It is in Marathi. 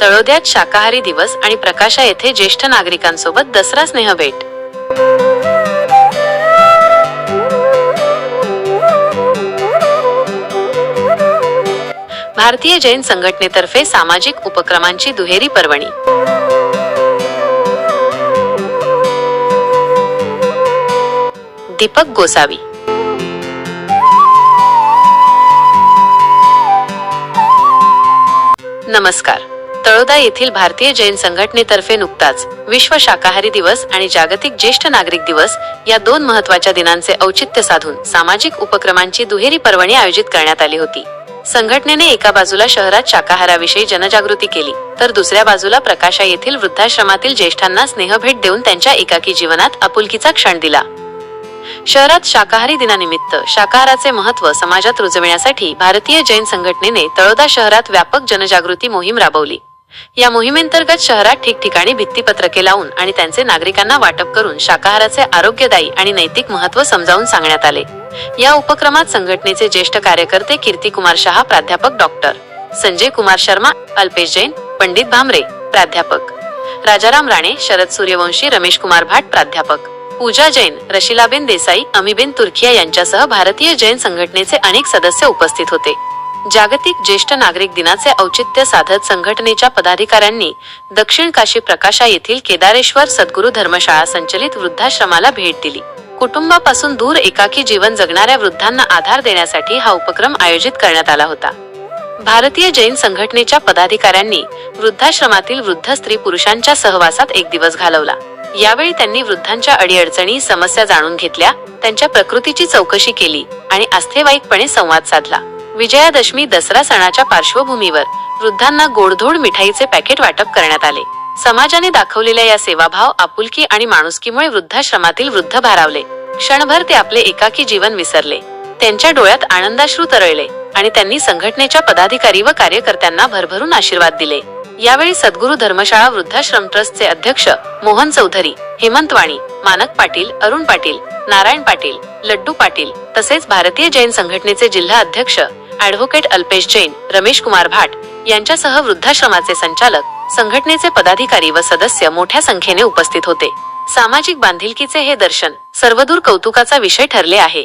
तळोद्यात शाकाहारी दिवस आणि प्रकाशा येथे ज्येष्ठ नागरिकांसोबत दसरा स्नेह भेट. भारतीय जैन संघटनेतर्फे सामाजिक उपक्रमांची दुहेरी पर्वणी. दीपक गोसावी. नमस्कार. तळोदा येथील भारतीय जैन संघटनेतर्फे नुकताच विश्व शाकाहारी दिवस आणि जागतिक ज्येष्ठ नागरिक दिवस या दोन महत्त्वाच्या दिनांचे औचित्य साधून सामाजिक उपक्रमांची दुहेरी पर्वणी आयोजित करण्यात आली होती. संघटनेने एका बाजूला शहरात शाकाहाराविषयी जनजागृती केली तर दुसऱ्या बाजूला प्रकाशा येथील वृद्धाश्रमातील ज्येष्ठांना स्नेहभेट देऊन त्यांच्या एकाकी जीवनात आपुलकीचा क्षण दिला. शहरात शाकाहारी दिनानिमित्त शाकाहाराचे महत्त्व समाजात रुजविण्यासाठी भारतीय जैन संघटनेने तळोदा शहरात व्यापक जनजागृती मोहीम राबवली. या मोहिमेंतर्गत शहरात ठिकठिकाणी भित्तीपत्रके लावून आणि त्यांचे नागरिकांना वाटप करून शाकाहाराचे आरोग्यदायी आणि नैतिक महत्त्व समजावून सांगण्यात आले. या उपक्रमात संघटनेचे ज्येष्ठ कार्यकर्ते कीर्तिकुमार शहा प्राध्यापक डॉक्टर संजय कुमार शर्मा अल्पेश जैन पंडित भामरे प्राध्यापक. राजाराम राणे शरद सूर्यवंशी रमेश कुमार भाट प्राध्यापक. पूजा जैन रशिलाबेन देसाई अमीबेन तुर्खिया यांच्यासह भारतीय जैन संघटनेचे अनेक सदस्य उपस्थित होते. जागतिक ज्येष्ठ नागरिक दिनाचे औचित्य साधत संघटनेच्या पदाधिकाऱ्यांनी दक्षिण काशी प्रकाशा येथील केदारेश्वर सद्गुरू धर्मशाळा संचलित वृद्धाश्रमाला भेट दिली. कुटुंबापासून दूर एकाकी जीवन जगणाऱ्या वृद्धांना आधार देण्यासाठी हा उपक्रम आयोजित करण्यात आला होता. भारतीय जैन संघटनेच्या पदाधिकाऱ्यांनी वृद्धाश्रमातील वृद्ध स्त्री पुरुषांच्या सहवासात एक दिवस घालवला. यावेळी त्यांनी वृद्धांच्या अडीअडचणी समस्या जाणून घेतल्या त्यांच्या प्रकृतीची चौकशी केली आणि आस्थेवाईकपणे संवाद साधला. विजयादशमी दसरा सणाच्या पार्श्वभूमीवर वृद्धांना गोडधोड मिठाईचे पॅकेट वाटप करण्यात आले. समाजाने दाखवलेल्या या सेवाभाव आपुलकी आणि माणुसकीमुळे वृद्धाश्रमातील वृद्ध भारावले. क्षणभर ते आपले एकाकी जीवन विसरले. त्यांच्या डोळ्यात आनंदाश्रू तरळले आणि त्यांनी संघटनेच्या पदाधिकारी व कार्यकर्त्यांना भरभरून आशीर्वाद दिले. यावेळी सद्गुरू धर्मशाळा वृद्धाश्रम ट्रस्टचे अध्यक्ष मोहन चौधरी हेमंत वाणी मानक पाटील अरुण पाटील नारायण पाटील लड्डू पाटील तसेच भारतीय जैन संघटनेचे जिल्हा अध्यक्ष ऍडव्होकेट अल्पेश जैन रमेश कुमार भाट यांच्यासह वृद्धाश्रमाचे संचालक संघटनेचे पदाधिकारी व सदस्य मोठ्या संख्येने उपस्थित होते. सामाजिक बांधिलकीचे हे दर्शन सर्वदूर कौतुकाचा विषय ठरले आहे.